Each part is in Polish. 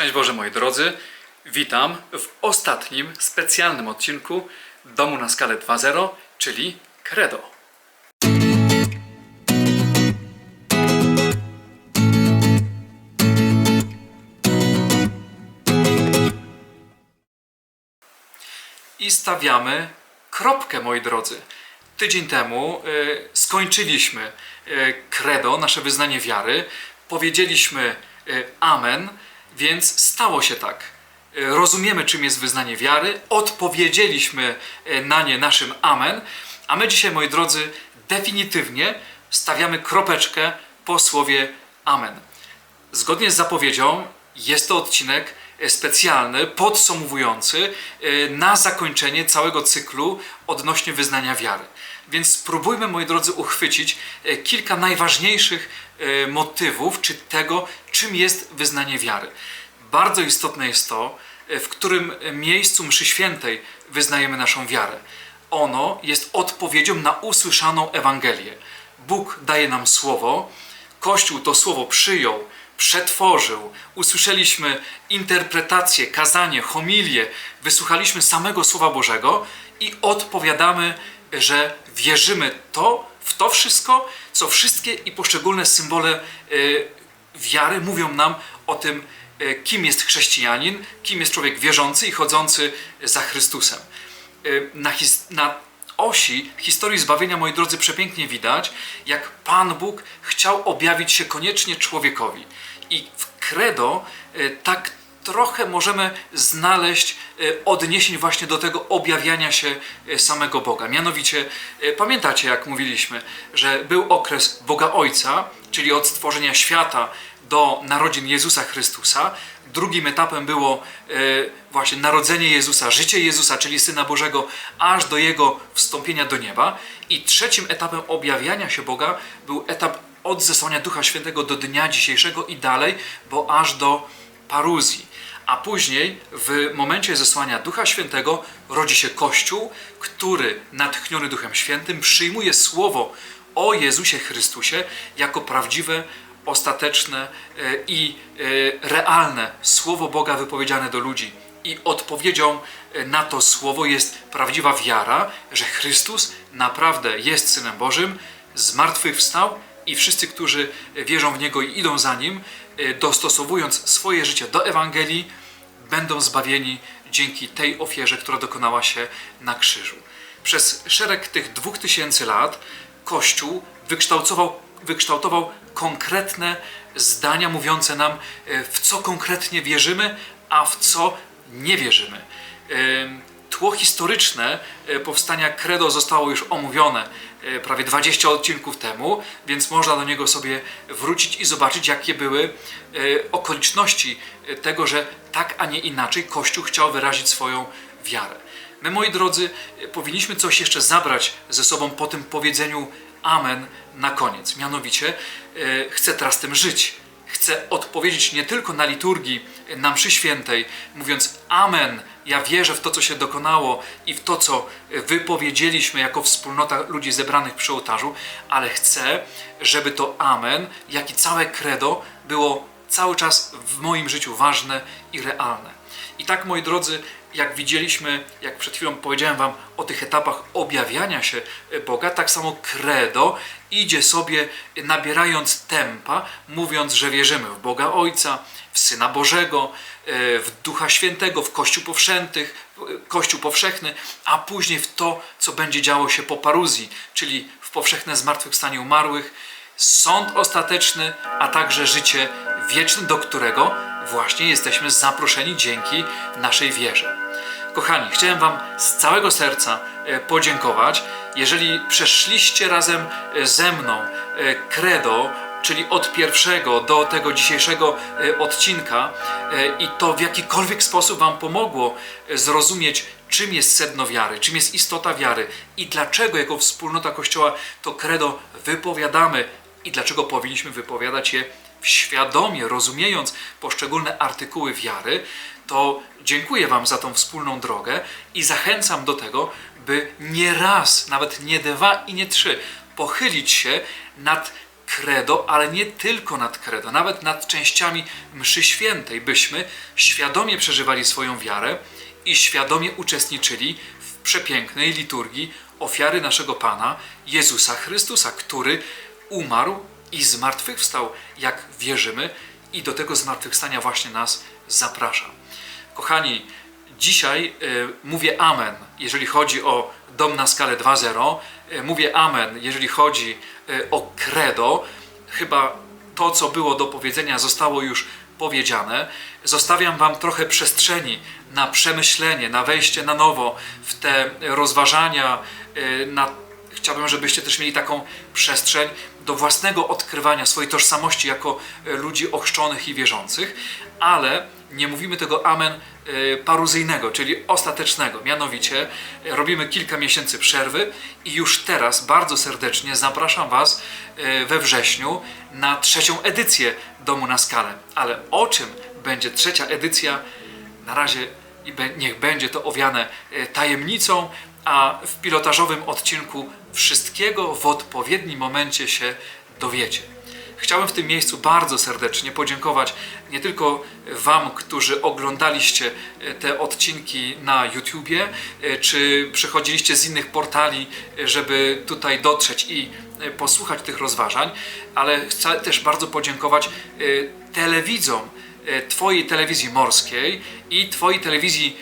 Szczęść Boże moi drodzy, witam w ostatnim specjalnym odcinku Domu na skalę 2.0, czyli Credo. I stawiamy kropkę, moi drodzy. Tydzień temu y, skończyliśmy y, credo, nasze wyznanie wiary. Powiedzieliśmy y, Amen, więc stało się tak. Y, rozumiemy, czym jest wyznanie wiary, odpowiedzieliśmy y, na nie naszym Amen, a my dzisiaj, moi drodzy, definitywnie stawiamy kropeczkę po słowie Amen. Zgodnie z zapowiedzią jest to odcinek e, specjalny, podsumowujący e, na zakończenie całego cyklu odnośnie wyznania wiary. Więc spróbujmy, moi drodzy, uchwycić e, kilka najważniejszych e, motywów, czy tego, czym jest wyznanie wiary. Bardzo istotne jest to, e, w którym miejscu mszy świętej wyznajemy naszą wiarę. Ono jest odpowiedzią na usłyszaną Ewangelię. Bóg daje nam słowo, Kościół to słowo przyjął, przetworzył, usłyszeliśmy interpretację, kazanie, homilię, wysłuchaliśmy samego Słowa Bożego i odpowiadamy, że wierzymy to, w to wszystko, co wszystkie i poszczególne symbole y, wiary mówią nam o tym, y, kim jest chrześcijanin, kim jest człowiek wierzący i chodzący za Chrystusem. Y, Na, his- na osi historii zbawienia, moi drodzy, przepięknie widać, jak Pan Bóg chciał objawić się koniecznie człowiekowi. I w credo tak trochę możemy znaleźć y, odniesień właśnie do tego objawiania się y, samego Boga. Mianowicie, y, pamiętacie, jak mówiliśmy, że był okres Boga Ojca, czyli od stworzenia świata do narodzin Jezusa Chrystusa. Drugim etapem było e, właśnie narodzenie Jezusa, życie Jezusa, czyli Syna Bożego, aż do Jego wstąpienia do nieba. I trzecim etapem objawiania się Boga był etap od zesłania Ducha Świętego do dnia dzisiejszego i dalej, bo aż do paruzji. A później, w momencie zesłania Ducha Świętego, rodzi się Kościół, który natchniony Duchem Świętym przyjmuje słowo o Jezusie Chrystusie jako prawdziwe, ostateczne e, i e, realne słowo Boga wypowiedziane do ludzi. I odpowiedzią e, na to słowo jest prawdziwa wiara, że Chrystus naprawdę jest Synem Bożym, zmartwychwstał i wszyscy, którzy wierzą w Niego i idą za Nim, e, dostosowując swoje życie do Ewangelii, będą zbawieni dzięki tej ofierze, która dokonała się na krzyżu. Przez szereg tych dwóch tysięcy lat Kościół wykształtował, wykształtował konkretne zdania mówiące nam, e, w co konkretnie wierzymy, a w co nie wierzymy. Em, Tło historyczne e, powstania Credo zostało już omówione e, prawie 20 odcinków temu, więc można do niego sobie wrócić i zobaczyć, jakie były e, okoliczności e, tego, że tak, a nie inaczej Kościół chciał wyrazić swoją wiarę. My, moi drodzy, e, powinniśmy coś jeszcze zabrać ze sobą po tym powiedzeniu Amen na koniec. Mianowicie, e, chcę teraz tym żyć. Chcę odpowiedzieć nie tylko na liturgii, e, na mszy świętej, mówiąc Amen, ja wierzę w to, co się dokonało i w to, co e, wypowiedzieliśmy jako wspólnota ludzi zebranych przy ołtarzu, ale chcę, żeby to Amen, jak i całe credo było cały czas w moim życiu ważne i realne. I tak, moi drodzy, jak widzieliśmy, jak przed chwilą powiedziałem Wam o tych etapach objawiania się Boga, tak samo credo idzie sobie nabierając tempa, mówiąc, że wierzymy w Boga Ojca, w Syna Bożego, e, w Ducha Świętego, w Kościół Powszętych, Kościół Powszechny, a później w to, co będzie działo się po paruzji, czyli w powszechne zmartwychwstanie umarłych, sąd ostateczny, a także życie wieczne, do którego właśnie jesteśmy zaproszeni dzięki naszej wierze. Kochani, chciałem Wam z całego serca e, podziękować. Jeżeli przeszliście razem e, ze mną e, credo, czyli od pierwszego do tego dzisiejszego odcinka i to w jakikolwiek sposób Wam pomogło zrozumieć, czym jest sedno wiary, czym jest istota wiary i dlaczego jako wspólnota Kościoła to credo wypowiadamy i dlaczego powinniśmy wypowiadać je świadomie, rozumiejąc poszczególne artykuły wiary, to dziękuję Wam za tą wspólną drogę i zachęcam do tego, by nie raz, nawet nie dwa i nie trzy, pochylić się nad credo, ale nie tylko nad credo, nawet nad częściami mszy świętej, byśmy świadomie przeżywali swoją wiarę i świadomie uczestniczyli w przepięknej liturgii ofiary naszego Pana Jezusa Chrystusa, który umarł i zmartwychwstał, jak wierzymy, i do tego zmartwychwstania właśnie nas zaprasza. Kochani, dzisiaj y, mówię Amen, jeżeli chodzi o Dom na skalę 2.0. Y, mówię Amen, jeżeli chodzi y, o credo. Chyba to, co było do powiedzenia, zostało już powiedziane. Zostawiam Wam trochę przestrzeni na przemyślenie, na wejście na nowo w te rozważania. Na, chciałbym, żebyście też mieli taką przestrzeń do własnego odkrywania swojej tożsamości jako y, ludzi ochrzczonych i wierzących, ale nie mówimy tego amen y, paruzyjnego, czyli ostatecznego. Mianowicie y, robimy kilka miesięcy przerwy i już teraz bardzo serdecznie zapraszam Was we wrześniu na trzecią edycję Domu na Skalę. Ale o czym będzie trzecia edycja, na razie niech będzie to owiane tajemnicą, a w pilotażowym odcinku wszystkiego w odpowiednim momencie się dowiecie. Chciałem w tym miejscu bardzo serdecznie podziękować nie tylko Wam, którzy oglądaliście e, te odcinki na YouTubie, e, czy przychodziliście z innych portali, e, żeby tutaj dotrzeć i posłuchać tych rozważań, ale chcę też bardzo podziękować telewidzom, Twojej telewizji morskiej i Twojej telewizji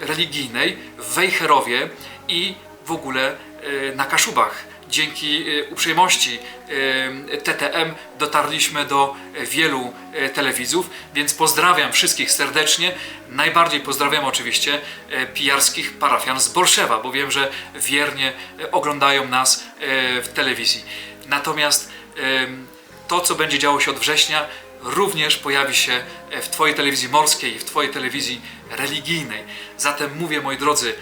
religijnej w Wejherowie i w ogóle e, na Kaszubach. Dzięki e, uprzejmości e, TTM dotarliśmy do wielu telewizów, więc pozdrawiam wszystkich serdecznie. Najbardziej pozdrawiam oczywiście pijarskich parafian z Bolszewa, bo wiem, że wiernie oglądają nas w telewizji. Natomiast to, co będzie działo się od września, również pojawi się w Twojej telewizji morskiej i w Twojej telewizji religijnej. Zatem mówię, moi drodzy,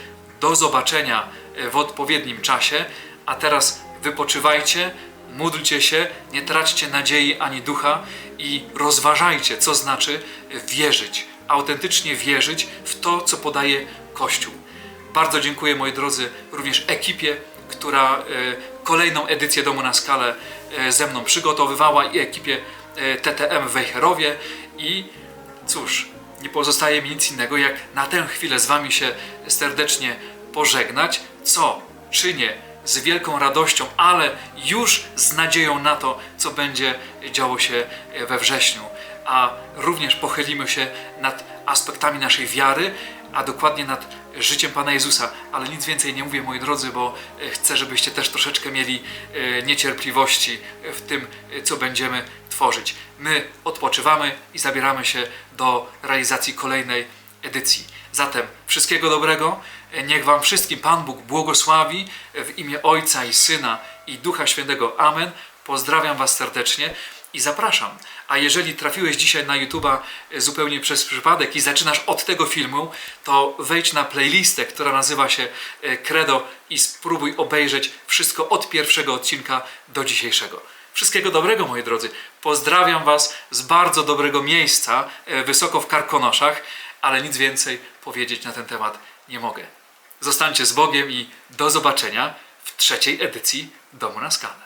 do zobaczenia e, w odpowiednim czasie, a teraz wypoczywajcie, módlcie się, nie traćcie nadziei ani ducha i rozważajcie, co znaczy wierzyć, autentycznie wierzyć w to, co podaje Kościół. Bardzo dziękuję, moi drodzy, również ekipie, która e, kolejną edycję Domu na Skalę e, ze mną przygotowywała i ekipie e, TTM Wejherowie i cóż, nie pozostaje mi nic innego, jak na tę chwilę z Wami się serdecznie pożegnać, co czynię z wielką radością, ale już z nadzieją na to, co będzie działo się we wrześniu. A również pochylimy się nad aspektami naszej wiary, a dokładnie nad życiem Pana Jezusa. Ale nic więcej nie mówię, moi drodzy, bo e, chcę, żebyście też troszeczkę mieli e, niecierpliwości w tym, e, co będziemy tworzyć. My odpoczywamy i zabieramy się do realizacji kolejnej edycji. Zatem wszystkiego dobrego. Niech Wam wszystkim Pan Bóg błogosławi w imię Ojca i Syna i Ducha Świętego. Amen. Pozdrawiam Was serdecznie i zapraszam. A jeżeli trafiłeś dzisiaj na YouTube'a zupełnie przez przypadek i zaczynasz od tego filmu, to wejdź na playlistę, która nazywa się e, Credo i spróbuj obejrzeć wszystko od pierwszego odcinka do dzisiejszego. Wszystkiego dobrego, moi drodzy. Pozdrawiam Was z bardzo dobrego miejsca, e, wysoko w Karkonoszach, ale nic więcej powiedzieć na ten temat nie mogę. Zostańcie z Bogiem i do zobaczenia w trzeciej edycji Domu na Skalę.